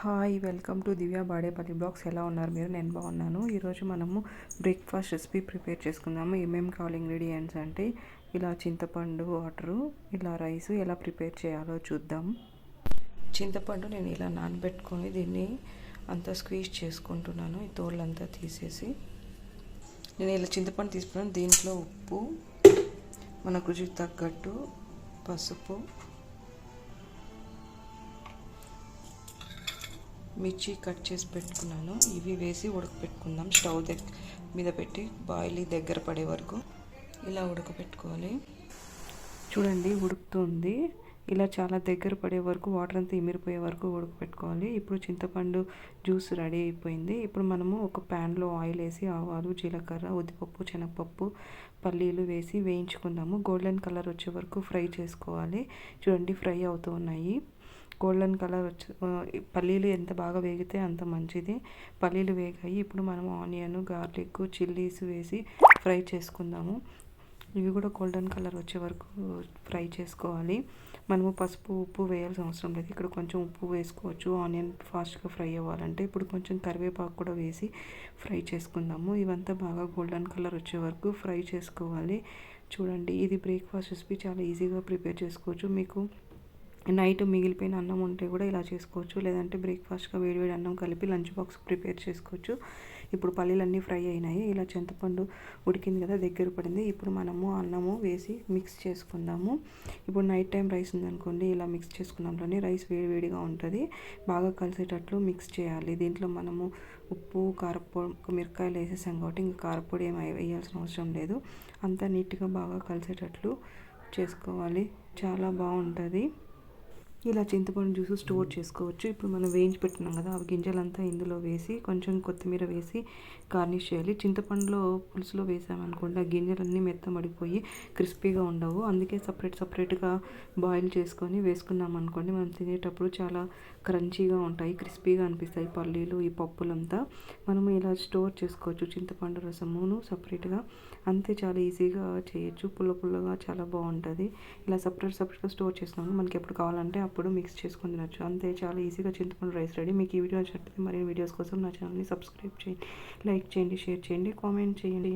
Hi welcome to Divya Badepalli blogs. ఎలా ఉన్నారు మీరు? నేను బాగున్నాను. ఈరోజు మనము బ్రేక్ఫాస్ట్ రెసిపీ ప్రిపేర్ చేసుకుందాము. ఏమేమి కావాలి ఇంగ్రీడియంట్స్ అంటే ఇలా చింతపండు వాటరు ఇలా రైస్ ఎలా ప్రిపేర్ చేయాలో చూద్దాం. చింతపండు నేను ఇలా నానబెట్టుకొని దీన్ని అంతా స్క్వీజ్ చేసుకుంటున్నాను. ఈ తోళ్ళంతా తీసేసి నేను ఇలా చింతపండు తీసుకున్నాను. దీంట్లో ఉప్పు మన రుచికి తగ్గట్టు పసుపు మిర్చి కట్ చేసి పెట్టుకున్నాను. ఇవి వేసి ఉడకపెట్టుకుందాం. స్టవ్ దగ్గర మీద పెట్టి బాయిల్ దగ్గర పడే వరకు ఇలా ఉడకపెట్టుకోవాలి. చూడండి ఉడుకుతుంది. ఇలా చాలా దగ్గర పడే వరకు వాటర్ అంతా ఇమిరిపోయే వరకు ఉడకపెట్టుకోవాలి. ఇప్పుడు చింతపండు జ్యూస్ రెడీ అయిపోయింది. ఇప్పుడు మనము ఒక ప్యాన్లో ఆయిల్ వేసి ఆవాలు జీలకర్ర ఉద్దిపప్పు శనగపప్పు పల్లీలు వేసి వేయించుకుందాము. గోల్డెన్ కలర్ వచ్చే వరకు ఫ్రై చేసుకోవాలి. చూడండి ఫ్రై అవుతూ ఉన్నాయి. గోల్డెన్ కలర్ వచ్చి పల్లీలు ఎంత బాగా వేగితే అంత మంచిది. పల్లీలు వేగాయి. ఇప్పుడు మనం ఆనియన్ గార్లిక్ చిల్లీస్ వేసి ఫ్రై చేసుకుందాము. ఇవి కూడా గోల్డెన్ కలర్ వచ్చే వరకు ఫ్రై చేసుకోవాలి. మనము పసుపు ఉప్పు వేయాల్సిన అవసరం లేదు. ఇక్కడ కొంచెం ఉప్పు వేసుకోవచ్చు. ఆనియన్ ఫాస్ట్గా ఫ్రై అవ్వాలంటే ఇప్పుడు కొంచెం కరివేపాకు కూడా వేసి ఫ్రై చేసుకుందాము. ఇవంతా బాగా గోల్డెన్ కలర్ వచ్చే వరకు ఫ్రై చేసుకోవాలి. చూడండి ఇది బ్రేక్ఫాస్ట్ రెసిపీ చాలా ఈజీగా ప్రిపేర్ చేసుకోవచ్చు. మీకు నైట్ మిగిలిపోయిన అన్నం ఉంటే కూడా ఇలా చేసుకోవచ్చు. లేదంటే బ్రేక్ఫాస్ట్గా వేడివేడి అన్నం కలిపి లంచ్ బాక్స్ ప్రిపేర్ చేసుకోవచ్చు. ఇప్పుడు పల్లీలన్నీ ఫ్రై అయినాయి. ఇలా చింతపండు ఉడికింది కదా దగ్గర పడింది. ఇప్పుడు మనము అన్నము వేసి మిక్స్ చేసుకుందాము. ఇప్పుడు నైట్ టైం రైస్ ఉందనుకోండి ఇలా మిక్స్ చేసుకున్నాంలోనే రైస్ వేడివేడిగా ఉంటుంది. బాగా కలిసేటట్లు మిక్స్ చేయాలి. దీంట్లో మనము ఉప్పు కారపొడి మిరకాయలు వేసేసాం కాబట్టి ఇంకా కారపొడి ఏమి వేయాల్సిన అవసరం లేదు. అంతా నీట్గా బాగా కలిసేటట్లు చేసుకోవాలి. చాలా బాగుంటుంది. ఇలా చింతపండు జ్యూస్ స్టోర్ చేసుకోవచ్చు. ఇప్పుడు మనం వేయించి పెట్టినాం కదా ఆ గింజలంతా ఇందులో వేసి కొంచెం కొత్తిమీర వేసి గార్నిష్ చేయాలి. చింతపండులో పులుసులో వేసామనుకోండి ఆ గింజలన్నీ మెత్తమడిపోయి క్రిస్పీగా ఉండవు. అందుకే సపరేట్ సపరేట్గా బాయిల్ చేసుకొని వేసుకున్నాం అనుకోండి మనం తినేటప్పుడు చాలా క్రంచీగా ఉంటాయి క్రిస్పీగా అనిపిస్తాయి పల్లీలు ఈ పప్పులంతా. మనము ఇలా స్టోర్ చేసుకోవచ్చు చింతపండు రసమును సపరేట్గా. అంతే చాలా ఈజీగా చేయొచ్చు పుల్ల పుల్లగా చాలా బాగుంటుంది. ఇలా సపరేట్ సపరేట్గా స్టోర్ చేసుకున్నాము మనకి ఎప్పుడు కావాలంటే అప్పుడు మిక్స్ చేసుకొని తినచ్చు. అంతే చాలా ఈజీగా చింతపండు రైస్ రెడీ మీకు ఈ వీడియో నచ్చినట్లయితే మరిన్ని వీడియోస్ కోసం నా ఛానల్ని సబ్స్క్రైబ్ చేయండి లైక్ చేయండి షేర్ చేయండి కామెంట్ చేయండి.